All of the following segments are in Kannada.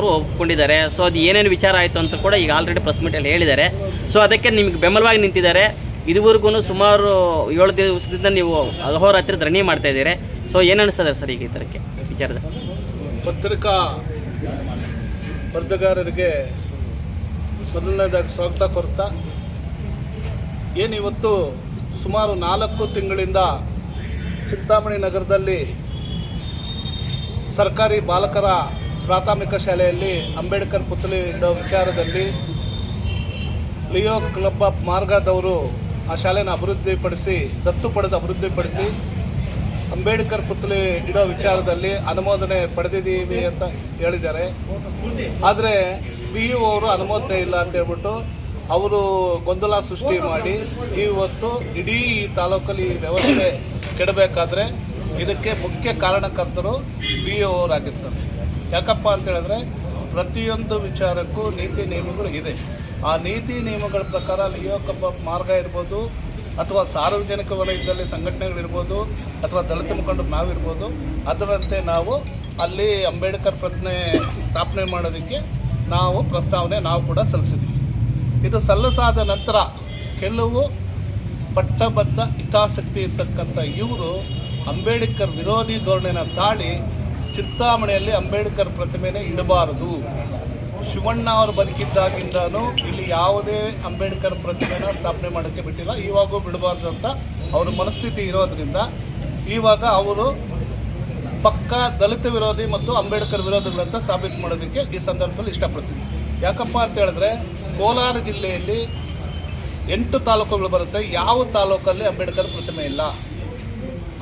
ಅವರು ಒಪ್ಕೊಂಡಿದ್ದಾರೆ. ಸೊ ಅದು ಏನೇನು ವಿಚಾರ ಆಯಿತು ಅಂತ ಕೂಡ ಈಗ ಆಲ್ರೆಡಿ ಪ್ರೆಸ್ ಮೀಟಲ್ಲಿ ಹೇಳಿದ್ದಾರೆ. ಸೊ ಅದಕ್ಕೆ ನಿಮಗೆ ಬೆಂಬಲವಾಗಿ ನಿಂತಿದ್ದಾರೆ. ಇದುವರೆಗೂ ಸುಮಾರು ಏಳು ದಿವಸದಿಂದ ನೀವು ಅಹೋರಾತ್ರಿ ಧರಣಿ ಮಾಡ್ತಾ ಇದ್ದೀರಿ. ಸೊ ಏನು ಅನಿಸ್ತದೆ ಸರ್ ಈಗ ಈ ಥರಕ್ಕೆ ವಿಚಾರದ? ಪತ್ರಿಕಾ ವರದಿಗಾರರಿಗೆ ಮೊದಲನೇದಾಗಿ ಸ್ವಾಗತ ಕೊರ್ತಾ. ಏನಿವತ್ತು ಸುಮಾರು ನಾಲ್ಕು ತಿಂಗಳಿಂದ ಚಿಂತಾಮಣಿ ನಗರದಲ್ಲಿ ಸರ್ಕಾರಿ ಬಾಲಕರ ಪ್ರಾಥಮಿಕ ಶಾಲೆಯಲ್ಲಿ ಅಂಬೇಡ್ಕರ್ ಪುತ್ಥಳಿ ಇಡೋ ವಿಚಾರದಲ್ಲಿ ಲಿಯೋ ಕ್ಲಬ್ ಆಫ್ ಮಾರ್ಗದವರು ಆ ಶಾಲೆನ ಅಭಿವೃದ್ಧಿಪಡಿಸಿ, ದತ್ತು ಪಡೆದು ಅಭಿವೃದ್ಧಿಪಡಿಸಿ ಅಂಬೇಡ್ಕರ್ ಪುತ್ಥಳಿ ಇಡೋ ವಿಚಾರದಲ್ಲಿ ಅನುಮೋದನೆ ಪಡೆದಿದ್ದೀವಿ ಅಂತ ಹೇಳಿದ್ದಾರೆ. ಆದರೆ ಬಿ ಯು ಅವರು ಅನುಮೋದನೆ ಇಲ್ಲ ಅಂತ ಹೇಳ್ಬಿಟ್ಟು ಅವರು ಗೊಂದಲ ಸೃಷ್ಟಿ ಮಾಡಿ ಇವತ್ತು ಇಡೀ ಈ ತಾಲೂಕಲ್ಲಿ ವ್ಯವಸ್ಥೆ ಕೆಡಬೇಕಾದ್ರೆ ಇದಕ್ಕೆ ಮುಖ್ಯ ಕಾರಣಕರ್ತರು ಬಿ ಯು ಅವರಾಗಿರ್ತಾರೆ. ಯಾಕಪ್ಪ ಅಂತ ಹೇಳಿದ್ರೆ ಪ್ರತಿಯೊಂದು ವಿಚಾರಕ್ಕೂ ನೀತಿ ನಿಯಮಗಳು ಇದೆ. ಆ ನೀತಿ ನಿಯಮಗಳ ಪ್ರಕಾರ ಲಿಯೋ ಕಬ್ಬ ಮಾರ್ಗ ಇರ್ಬೋದು, ಅಥವಾ ಸಾರ್ವಜನಿಕ ವಲಯದಲ್ಲಿ ಸಂಘಟನೆಗಳಿರ್ಬೋದು, ಅಥವಾ ದಲಿತ ಮುಖಂಡರು ನಾವಿರ್ಬೋದು, ಅದರಂತೆ ನಾವು ಅಲ್ಲಿ ಅಂಬೇಡ್ಕರ್ ಪ್ರಜ್ಞೆ ಸ್ಥಾಪನೆ ಮಾಡೋದಕ್ಕೆ ನಾವು ಪ್ರಸ್ತಾವನೆ ನಾವು ಕೂಡ ಸಲ್ಲಿಸಿದ್ವಿ. ಇದು ಸಲ್ಲಿಸಾದ ನಂತರ ಕೆಲವು ಪಟ್ಟಬದ್ಧ ಹಿತಾಸಕ್ತಿ ಇರ್ತಕ್ಕಂಥ ಇವರು ಅಂಬೇಡ್ಕರ್ ವಿರೋಧಿ ಧೋರಣೆನ ತಾಳಿ ಚಿಂತಾಮಣಿಯಲ್ಲಿ ಅಂಬೇಡ್ಕರ್ ಪ್ರತಿಮೆನೇ ಇಡಬಾರದು. ಶಿವಣ್ಣ ಅವರು ಬದುಕಿದ್ದಾಗಿಂದನೂ ಇಲ್ಲಿ ಯಾವುದೇ ಅಂಬೇಡ್ಕರ್ ಪ್ರತಿಮೆನ ಸ್ಥಾಪನೆ ಮಾಡೋಕ್ಕೆ ಬಿಟ್ಟಿಲ್ಲ. ಇವಾಗೂ ಬಿಡಬಾರ್ದು ಅಂತ ಅವ್ರ ಮನಸ್ಥಿತಿ ಇರೋದ್ರಿಂದ ಇವಾಗ ಅವರು ಪಕ್ಕ ದಲಿತ ವಿರೋಧಿ ಮತ್ತು ಅಂಬೇಡ್ಕರ್ ವಿರೋಧಿಗಳಂತ ಸಾಬೀತು ಮಾಡೋದಕ್ಕೆ ಈ ಸಂದರ್ಭದಲ್ಲಿ ಇಷ್ಟಪಡ್ತೀನಿ. ಯಾಕಪ್ಪ ಅಂತ ಹೇಳಿದ್ರೆ ಕೋಲಾರ ಜಿಲ್ಲೆಯಲ್ಲಿ ಎಂಟು ತಾಲೂಕುಗಳು ಬರುತ್ತೆ. ಯಾವ ತಾಲೂಕಲ್ಲಿ ಅಂಬೇಡ್ಕರ್ ಪ್ರತಿಮೆ ಇಲ್ಲ.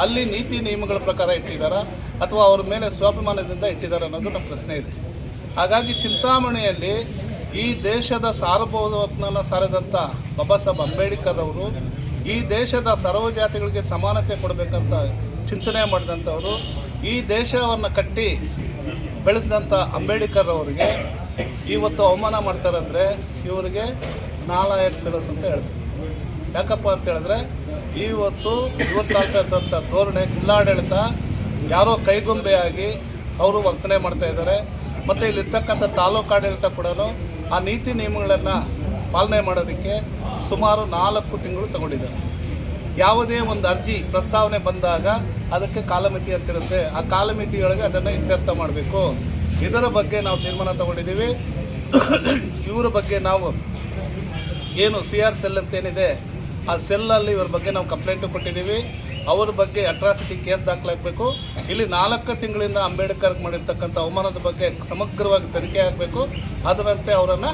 ಅಲ್ಲಿ ನೀತಿ ನಿಯಮಗಳ ಪ್ರಕಾರ ಇಟ್ಟಿದ್ದಾರ? ಅಥವಾ ಅವ್ರ ಮೇಲೆ ಸ್ವಾಭಿಮಾನದಿಂದ ಇಟ್ಟಿದ್ದಾರೆ ಅನ್ನೋದು ನಮ್ಮ ಪ್ರಶ್ನೆ ಇದೆ. ಹಾಗಾಗಿ ಚಿಂತಾಮಣಿಯಲ್ಲಿ ಈ ದೇಶದ ಸಾರ್ವಭೌಮತ್ವನ ಸಾರಿದಂಥ ಬಾಬಾ ಸಾಹೇಬ್ ಅಂಬೇಡ್ಕರ್ ಅವರು ಈ ದೇಶದ ಸರ್ವ ಜಾತಿಗಳಿಗೆ ಸಮಾನತೆ ಕೊಡಬೇಕಂತ ಚಿಂತನೆ ಮಾಡಿದಂಥವರು, ಈ ದೇಶವನ್ನು ಕಟ್ಟಿ ಬೆಳೆಸಿದಂಥ ಅಂಬೇಡ್ಕರ್ ಅವರಿಗೆ ಇವತ್ತು ಅವಮಾನ ಮಾಡ್ತಾರಂದರೆ ಇವರಿಗೆ ನಾಲಾಯಕ್ ಕೆಲಸ ಅಂತ ಹೇಳ್ತಾರೆ. ಯಾಕಪ್ಪ ಅಂತ ಹೇಳಿದ್ರೆ, ಇವತ್ತು ಇವತ್ತಾಗ್ತಾ ಇದ್ದಂಥ ಧೋರಣೆ ಜಿಲ್ಲಾಡಳಿತ ಯಾರೋ ಕೈಗೊಂಬೆಯಾಗಿ ಅವರು ವರ್ತನೆ ಮಾಡ್ತಾ ಇದ್ದಾರೆ. ಮತ್ತು ಇಲ್ಲಿರ್ತಕ್ಕಂಥ ತಾಲೂಕು ಆಡಳಿತ ಕೂಡ ಆ ನೀತಿ ನಿಯಮಗಳನ್ನು ಪಾಲನೆ ಮಾಡೋದಕ್ಕೆ ಸುಮಾರು ನಾಲ್ಕು ತಿಂಗಳು ತಗೊಂಡಿದ್ದಾರೆ. ಯಾವುದೇ ಒಂದು ಅರ್ಜಿ ಪ್ರಸ್ತಾವನೆ ಬಂದಾಗ ಅದಕ್ಕೆ ಕಾಲಮಿತಿ ಅಂತಿರುತ್ತೆ ಆ ಕಾಲಮಿತಿಯೊಳಗೆ ಅದನ್ನು ಇತ್ಯರ್ಥ ಮಾಡಬೇಕು. ಇದರ ಬಗ್ಗೆ ನಾವು ತೀರ್ಮಾನ ತಗೊಂಡಿದ್ದೀವಿ. ಇವರ ಬಗ್ಗೆ ನಾವು ಏನು ಸಿ ಆರ್ ಸೆಲ್ ಅಂತ ಏನಿದೆ, ಆ ಸೆಲ್ಲಲ್ಲಿ ಇವ್ರ ಬಗ್ಗೆ ನಾವು ಕಂಪ್ಲೇಂಟು ಕೊಟ್ಟಿದ್ದೀವಿ. ಅವ್ರ ಬಗ್ಗೆ ಅಟ್ರಾಸಿಟಿ ಕೇಸ್ ದಾಖಲಾಗಬೇಕು. ಇಲ್ಲಿ ನಾಲ್ಕು ತಿಂಗಳಿಂದ ಅಂಬೇಡ್ಕರ್ಗೆ ಮಾಡಿರ್ತಕ್ಕಂಥ ಅವಮಾನದ ಬಗ್ಗೆ ಸಮಗ್ರವಾಗಿ ತನಿಖೆ ಆಗಬೇಕು. ಅದರಂತೆ ಅವರನ್ನು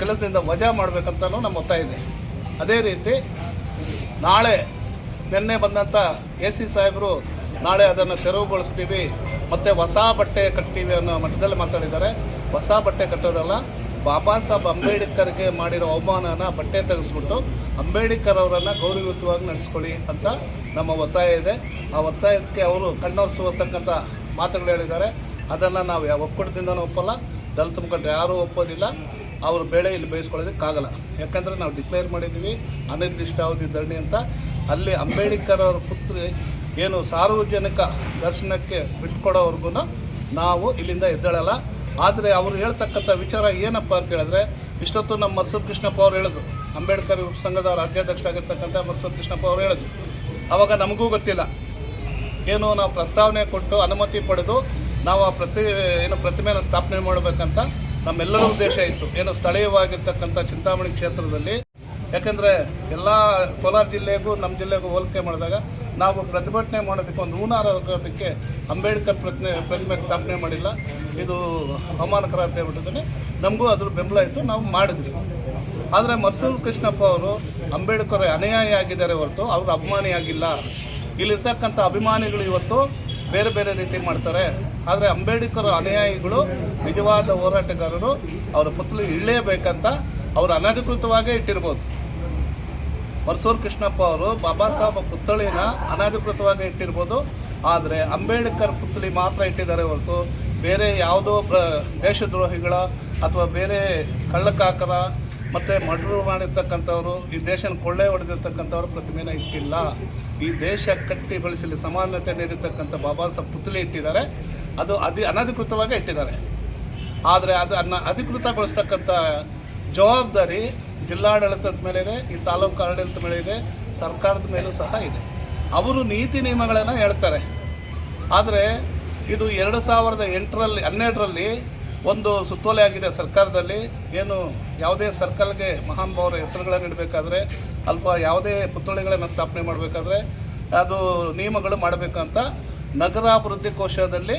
ಕೆಲಸದಿಂದ ವಜಾ ಮಾಡಬೇಕಂತ ನಮ್ಮ ಒತ್ತಾಯ ಇದೆ. ಅದೇ ರೀತಿ ನಾಳೆ ನಿನ್ನೆ ಬಂದಂಥ ಎ ಸಿ ಸಾಹೇಬರು ನಾಳೆ ಅದನ್ನು ತೆರವುಗೊಳಿಸ್ತೀವಿ. ಮತ್ತು ಹೊಸ ಬಟ್ಟೆ ಕಟ್ತೀವಿ ಅನ್ನೋ ಮಟ್ಟದಲ್ಲಿ ಮಾತಾಡಿದ್ದಾರೆ. ಹೊಸ ಬಟ್ಟೆ ಕಟ್ಟೋದಲ್ಲ ಬಾಬಾ ಸಾಹೇಬ್ ಅಂಬೇಡ್ಕರ್ಗೆ ಮಾಡಿರೋ ಅವಮಾನನ ಬಟ್ಟೆ ತೆಗೆಸ್ಬಿಟ್ಟು ಅಂಬೇಡ್ಕರ್ ಅವರನ್ನು ಗೌರವಯುತವಾಗಿ ನಡೆಸ್ಕೊಳ್ಳಿ ಅಂತ ನಮ್ಮ ಒತ್ತಾಯ ಇದೆ. ಆ ಒತ್ತಾಯಕ್ಕೆ ಅವರು ಕಣ್ಣೊರೆಸುವತಕ್ಕಂಥ ಮಾತುಗಳು ಹೇಳಿದ್ದಾರೆ. ಅದನ್ನು ನಾವು ಯಾವ ಒಕ್ಕೂಟದಿಂದನೂ ಒಪ್ಪಲ್ಲ, ದಲಿತ ಮುಖಂಡರು ಯಾರೂ ಒಪ್ಪೋದಿಲ್ಲ. ಅವರು ಬೆಳೆ ಇಲ್ಲಿ ಬೇಯಿಸ್ಕೊಳ್ಳೋದಕ್ಕಾಗಲ್ಲ ಯಾಕಂದರೆ ನಾವು ಡಿಕ್ಲೇರ್ ಮಾಡಿದ್ದೀವಿ ಅನಿರ್ದಿಷ್ಟಾವಧಿ ಧರಣಿ ಅಂತ. ಅಲ್ಲಿ ಅಂಬೇಡ್ಕರ್ ಅವರ ಪುತ್ರಿ ಏನು ಸಾರ್ವಜನಿಕ ದರ್ಶನಕ್ಕೆ ಬಿಟ್ಕೊಡೋವರೆಗೂ ನಾವು ಇಲ್ಲಿಂದ ಎದ್ದೇಳಲ್ಲ. ಆದರೆ ಅವರು ಹೇಳ್ತಕ್ಕಂಥ ವಿಚಾರ ಏನಪ್ಪ ಅಂತ ಹೇಳಿದ್ರೆ, ಇಷ್ಟೊತ್ತು ನಮ್ಮ ಮರ್ಸೂರ್ ಕೃಷ್ಣಪ್ಪ ಅವ್ರು ಹೇಳಿದ್ರು. ಅಂಬೇಡ್ಕರ್ ಸಂಘದ ರಾಜ್ಯಾಧ್ಯಕ್ಷರಾಗಿರ್ತಕ್ಕಂಥ ಮರ್ಸೂರ್ ಕೃಷ್ಣಪ್ಪ ಅವರು ಹೇಳಿದ್ರು. ಅವಾಗ ನಮಗೂ ಗೊತ್ತಿಲ್ಲ. ಏನು ನಾವು ಪ್ರಸ್ತಾವನೆ ಕೊಟ್ಟು ಅನುಮತಿ ಪಡೆದು ನಾವು ಆ ಪ್ರತಿ, ಏನು ಪ್ರತಿಮೆಯನ್ನು ಸ್ಥಾಪನೆ ಮಾಡಬೇಕಂತ ನಮ್ಮೆಲ್ಲರ ಉದ್ದೇಶ ಇತ್ತು. ಏನು ಸ್ಥಳೀಯವಾಗಿರ್ತಕ್ಕಂಥ ಚಿಂತಾಮಣಿ ಕ್ಷೇತ್ರದಲ್ಲಿ. ಯಾಕಂದರೆ ಎಲ್ಲ ಕೋಲಾರ ಜಿಲ್ಲೆಗೂ ನಮ್ಮ ಜಿಲ್ಲೆಗೂ ಹೋಲಿಕೆ ಮಾಡಿದಾಗ ನಾವು ಪ್ರತಿಭಟನೆ ಮಾಡೋದಕ್ಕೆ ಒಂದು ಹೂನಾರ ಅಂಬೇಡ್ಕರ್ ಪ್ರತಿಮೆ ಪ್ರತಿಮೆ ಸ್ಥಾಪನೆ ಮಾಡಿಲ್ಲ. ಇದು ಅವಮಾನಕರ ಅಂತ ಹೇಳ್ಬಿಟ್ಟಿದ್ದಾನೆ. ನಮಗೂ ಅದ್ರ ಬೆಂಬಲ ಇತ್ತು, ನಾವು ಮಾಡಿದ್ವಿ. ಆದರೆ ಮರ್ಸೂರು ಕೃಷ್ಣಪ್ಪ ಅವರು ಅಂಬೇಡ್ಕರ್ ಅನುಯಾಯಿ ಆಗಿದ್ದಾರೆ ಹೊರತು ಅವರು ಅಭಿಮಾನಿಯಾಗಿಲ್ಲ ಇಲ್ಲಿರ್ತಕ್ಕಂಥ ಅಭಿಮಾನಿಗಳು ಇವತ್ತು ಬೇರೆ ಬೇರೆ ರೀತಿ ಮಾಡ್ತಾರೆ. ಆದರೆ ಅಂಬೇಡ್ಕರ್ ಅನುಯಾಯಿಗಳು, ನಿಜವಾದ ಹೋರಾಟಗಾರರು, ಅವರ ಪುತ್ರ ಇಳ್ಳೇಬೇಕಂತ ಅವರು ಅನಧಿಕೃತವಾಗೇ ಇಟ್ಟಿರ್ಬೋದು. ಮರ್ಸೂರು ಕೃಷ್ಣಪ್ಪ ಅವರು ಬಾಬಾ ಸಾಹೇಬ್ ಪುತ್ಥಳಿನ ಅನಧಿಕೃತವಾಗಿ ಇಟ್ಟಿರ್ಬೋದು. ಆದರೆ ಅಂಬೇಡ್ಕರ್ ಪುತ್ಥಳಿ ಮಾತ್ರ ಇಟ್ಟಿದ್ದಾರೆ ಹೊರತು ಬೇರೆ ಯಾವುದೋ ಪ್ರ, ದೇಶದ್ರೋಹಿಗಳ ಅಥವಾ ಬೇರೆ ಕಳ್ಳಕಾಕರ ಮತ್ತು ಮರ್ಡರ್ ಮಾಡಿರ್ತಕ್ಕಂಥವರು, ಈ ದೇಶನ ಕೊಳ್ಳೆ ಹೊಡೆದಿರ್ತಕ್ಕಂಥವ್ರ ಪ್ರತಿಮೆನ ಇಟ್ಟಿಲ್ಲ. ಈ ದೇಶ ಕಟ್ಟಿ ಬಳಸಲಿ ಸಮಾನತೆ ನೀಡಿರ್ತಕ್ಕಂಥ ಬಾಬಾ ಸಾಹೇಬ್ ಪುತ್ಥಳಿ ಇಟ್ಟಿದ್ದಾರೆ. ಅದು ಅಧಿ ಅನಧಿಕೃತವಾಗಿ ಇಟ್ಟಿದ್ದಾರೆ. ಆದರೆ ಅದು ಅನ್ನ, ಅಧಿಕೃತಗೊಳಿಸ್ತಕ್ಕಂಥ ಜವಾಬ್ದಾರಿ ಜಿಲ್ಲಾಡಳಿತದ ಮೇಲೆ ಇದೆ ಈ ತಾಲೂಕು ಆಡಳಿತದ ಮೇಲೆ ಇದೆ ಸರ್ಕಾರದ ಮೇಲೂ ಸಹ ಇದೆ. ಅವರು ನೀತಿ ನಿಯಮಗಳನ್ನು ಹೇಳ್ತಾರೆ. ಆದರೆ ಇದು ಎರಡು ಸಾವಿರದ ಎಂಟರಲ್ಲಿ, ಹನ್ನೆರಡರಲ್ಲಿ ಒಂದು ಸುತ್ತೋಲೆ ಆಗಿದೆ ಸರ್ಕಾರದಲ್ಲಿ. ಏನು ಯಾವುದೇ ಸರ್ಕಲ್ಗೆ ಮಹಾನುಭಾವರ ಹೆಸರುಗಳನ್ನು ಇಡಬೇಕಾದ್ರೆ ಅಲ್ಪ ಯಾವುದೇ ಪುತ್ಥಳಿಗಳನ್ನು ಸ್ಥಾಪನೆ ಮಾಡಬೇಕಾದ್ರೆ, ಅದು ನಿಯಮಗಳು ಮಾಡಬೇಕಂತ ನಗರಾಭಿವೃದ್ಧಿ ಕೋಶದಲ್ಲಿ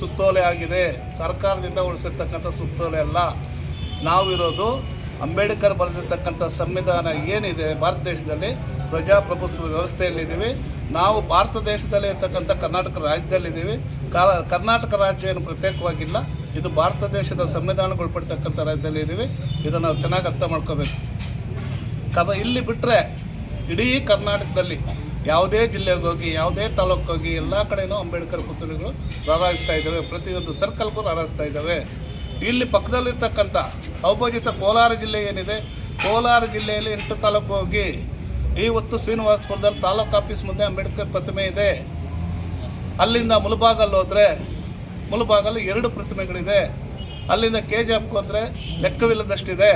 ಸುತ್ತೋಲೆ ಆಗಿದೆ. ಸರ್ಕಾರದಿಂದ ಉಳಿಸಿರ್ತಕ್ಕಂಥ ಸುತ್ತೋಲೆ ಅಲ್ಲ. ನಾವಿರೋದು ಅಂಬೇಡ್ಕರ್ ಬರೆದಿರ್ತಕ್ಕಂಥ ಸಂವಿಧಾನ ಏನಿದೆ ಭಾರತ ದೇಶದಲ್ಲಿ, ಪ್ರಜಾಪ್ರಭುತ್ವ ವ್ಯವಸ್ಥೆಯಲ್ಲಿದ್ದೀವಿ. ನಾವು ಭಾರತ ದೇಶದಲ್ಲಿ ಇರ್ತಕ್ಕಂಥ ಕರ್ನಾಟಕ ರಾಜ್ಯದಲ್ಲಿದ್ದೀವಿ. ಕರ್ನಾಟಕ ರಾಜ್ಯ ಏನು ಪ್ರತ್ಯೇಕವಾಗಿಲ್ಲ. ಇದು ಭಾರತ ದೇಶದ ಸಂವಿಧಾನಗೊಳ್ಪಡ್ತಕ್ಕಂಥ ರಾಜ್ಯದಲ್ಲಿ ಇದ್ದೀವಿ ಇದನ್ನು ನಾವು ಚೆನ್ನಾಗಿ ಅರ್ಥ ಮಾಡ್ಕೋಬೇಕು. ಕದ, ಇಲ್ಲಿ ಬಿಟ್ಟರೆ ಇಡೀ ಕರ್ನಾಟಕದಲ್ಲಿ ಯಾವುದೇ ಜಿಲ್ಲೆಗೆ ಹೋಗಿ, ಯಾವುದೇ ತಾಲೂಕಿಗೆ ಹೋಗಿ, ಎಲ್ಲ ಕಡೆಯೂ ಅಂಬೇಡ್ಕರ್ ಪುತ್ತೂರಿಗಳು ರಾರಾಯಿಸ್ತಾ ಇದ್ದಾವೆ. ಪ್ರತಿಯೊಂದು ಸರ್ಕಲ್ಗೂ ರಾರಾಯಿಸ್ತಾ ಇದ್ದಾವೆ. ಇಲ್ಲಿ ಪಕ್ಕದಲ್ಲಿರ್ತಕ್ಕಂಥ ಅವಿಭಜಿತ ಕೋಲಾರ ಜಿಲ್ಲೆ ಏನಿದೆ, ಕೋಲಾರ ಜಿಲ್ಲೆಯಲ್ಲಿ ಎಂಟು ತಾಲೂಕು ಹೋಗಿ ಇವತ್ತು ಶ್ರೀನಿವಾಸಪುರದಲ್ಲಿ ತಾಲೂಕು ಆಫೀಸ್ ಮುಂದೆ ಅಂಬೇಡ್ಕರ್ ಪ್ರತಿಮೆ ಇದೆ. ಅಲ್ಲಿಂದ ಮುಲಬಾಗಲ್ಲಿ ಹೋದರೆ ಮುಳಬಾಗಲ್ಲಿ ಎರಡು ಪ್ರತಿಮೆಗಳಿದೆ. ಅಲ್ಲಿಂದ ಕೆ ಜಿ ಎಫ್ಗೆ ಹೋದರೆ ಲೆಕ್ಕವಿಲ್ಲದಷ್ಟಿದೆ.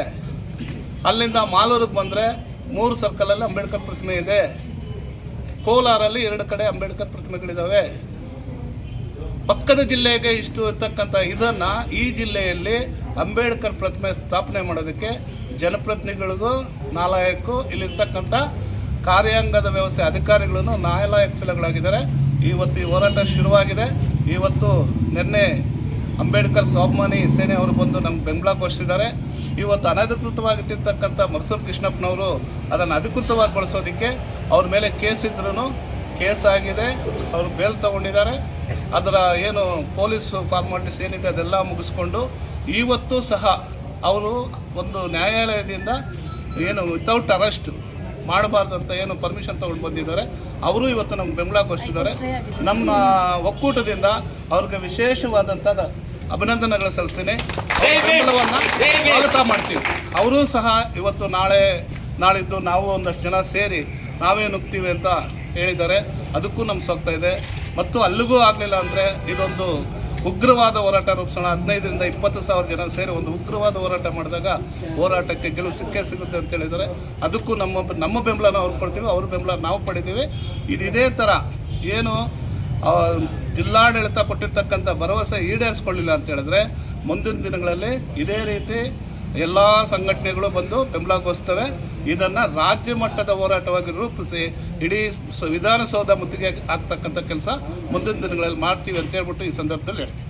ಅಲ್ಲಿಂದ ಮಾಲೂರಿಗೆ ಬಂದರೆ ಮೂರು ಸರ್ಕಲಲ್ಲಿ ಅಂಬೇಡ್ಕರ್ ಪ್ರತಿಮೆ ಇದೆ. ಕೋಲಾರಲ್ಲಿ ಎರಡು ಕಡೆ ಅಂಬೇಡ್ಕರ್ ಪ್ರತಿಮೆಗಳಿದ್ದಾವೆ ಪಕ್ಕದ ಜಿಲ್ಲೆಗೆ ಇಷ್ಟು ಇರ್ತಕ್ಕಂಥ ಇದನ್ನು ಈ ಜಿಲ್ಲೆಯಲ್ಲಿ ಅಂಬೇಡ್ಕರ್ ಪ್ರತಿಮೆ ಸ್ಥಾಪನೆ ಮಾಡೋದಕ್ಕೆ ಜನಪ್ರತಿನಿಧಿಗಳಿಗೂ ನಾಲಾಯಕ್ಕೂ ಇಲ್ಲಿರ್ತಕ್ಕಂಥ ಕಾರ್ಯಾಂಗದ ವ್ಯವಸ್ಥೆ ಅಧಿಕಾರಿಗಳನ್ನು ನ್ಯಾಯಾಲಯಕ್ಕೆ ಫಿಲಗಳಾಗಿದ್ದಾರೆ ಇವತ್ತು ಈ ಹೋರಾಟ ಶುರುವಾಗಿದೆ. ಇವತ್ತು ನಿನ್ನೆ ಅಂಬೇಡ್ಕರ್ ಸ್ವಾಭಿಮಾನಿ ಸೇನೆ ಅವರು ಬಂದು ನಮ್ಗೆ ಬೆಂಬಲ ಘೋಷಿಸಿದ್ದಾರೆ. ಇವತ್ತು ಅನಧಿಕೃತವಾಗಿಟ್ಟಿರ್ತಕ್ಕಂಥ ಮರ್ಸೂರ್ ಕೃಷ್ಣಪ್ಪನವರು ಅದನ್ನು ಅಧಿಕೃತವಾಗಿ ಬಳಸೋದಕ್ಕೆ ಅವ್ರ ಮೇಲೆ ಕೇಸ್ ಇದ್ರೂ ಕೇಸ್ ಆಗಿದೆ. ಅವರು ಬೇಲ್ ತಗೊಂಡಿದ್ದಾರೆ. ಅದರ ಏನು ಪೊಲೀಸ್ ಫಾರ್ಮಾಲಿಟೀಸ್ ಏನಿದೆ ಅದೆಲ್ಲ ಮುಗಿಸ್ಕೊಂಡು ಇವತ್ತು ಸಹ ಅವರು ಒಂದು ನ್ಯಾಯಾಲಯದಿಂದ ಏನು ವಿತೌಟ್ ಅರೆಸ್ಟ್ ಮಾಡಬಾರ್ದು ಅಂತ ಏನು ಪರ್ಮಿಷನ್ ತಗೊಂಡು ಬಂದಿದ್ದಾರೆ. ಅವರು ಇವತ್ತು ನಮ್ಗೆ ಬೆಂಬಲ ಬರ್ತಿದ್ದಾರೆ ನಮ್ಮ ಒಕ್ಕೂಟದಿಂದ ಅವ್ರಿಗೆ ವಿಶೇಷವಾದಂಥ ಅಭಿನಂದನೆಗಳು ಸಲ್ಲಿಸ್ತೀನಿ. ಸ್ವಾಗತ ಮಾಡ್ತೀವಿ. ಅವರೂ ಸಹ ಇವತ್ತು ನಾಳೆ ನಾಳಿದ್ದು ನಾವು ಒಂದಷ್ಟು ಜನ ಸೇರಿ ನಾವೇ ನುಗ್ತೀವಿ ಅಂತ ಹೇಳಿದ್ದಾರೆ. ಅದಕ್ಕೂ ನಮ್ಮ ಸೋಗ್ತಾ ಇದೆ. ಮತ್ತು ಅಲ್ಲಿಗೂ ಆಗಲಿಲ್ಲ ಅಂದರೆ ಇದೊಂದು ಉಗ್ರವಾದ ಹೋರಾಟ ರೂಪಿಸೋಣ. ಹದಿನೈದರಿಂದ ಇಪ್ಪತ್ತು ಸಾವಿರ ಜನ ಸೇರಿ ಒಂದು ಉಗ್ರವಾದ ಹೋರಾಟ ಮಾಡಿದಾಗ ಹೋರಾಟಕ್ಕೆ ಗೆಲುವು ಸಿಕ್ಕೇ ಸಿಗುತ್ತೆ ಅಂತ ಹೇಳಿದ್ದಾರೆ. ಅದಕ್ಕೂ ನಮ್ಮ ನಮ್ಮ ಬೆಂಬಲನ ಅವ್ರು ಕೊಡ್ತೀವಿ, ಅವ್ರ ಬೆಂಬಲ ನಾವು ಪಡಿತೀವಿ. ಇದು ಇದೇ ಥರ ಏನು ಜಿಲ್ಲಾಡಳಿತ ಕೊಟ್ಟಿರ್ತಕ್ಕಂಥ ಭರವಸೆ ಈಡೇರಿಸ್ಕೊಳ್ಳಿಲ್ಲ ಅಂತ ಹೇಳಿದ್ರೆ ಮುಂದಿನ ದಿನಗಳಲ್ಲಿ ಇದೇ ರೀತಿ ಎಲ್ಲ ಸಂಘಟನೆಗಳು ಬಂದು ಬೆಂಬಲ ಘೋಷಿಸ್ತವೆ ಇದನ್ನು ರಾಜ್ಯ ಮಟ್ಟದ ಹೋರಾಟವಾಗಿ ರೂಪಿಸಿ ಇಡೀ ವಿಧಾನಸೌಧ ಮುತ್ತಿಗೆ ಆಗ್ತಕ್ಕಂಥ ಕೆಲಸ ಮುಂದಿನ ದಿನಗಳಲ್ಲಿ ಮಾಡ್ತೀವಿ ಅಂತ ಹೇಳ್ಬಿಟ್ಟು ಈ ಸಂದರ್ಭದಲ್ಲಿ ಹೇಳ್ತೀನಿ.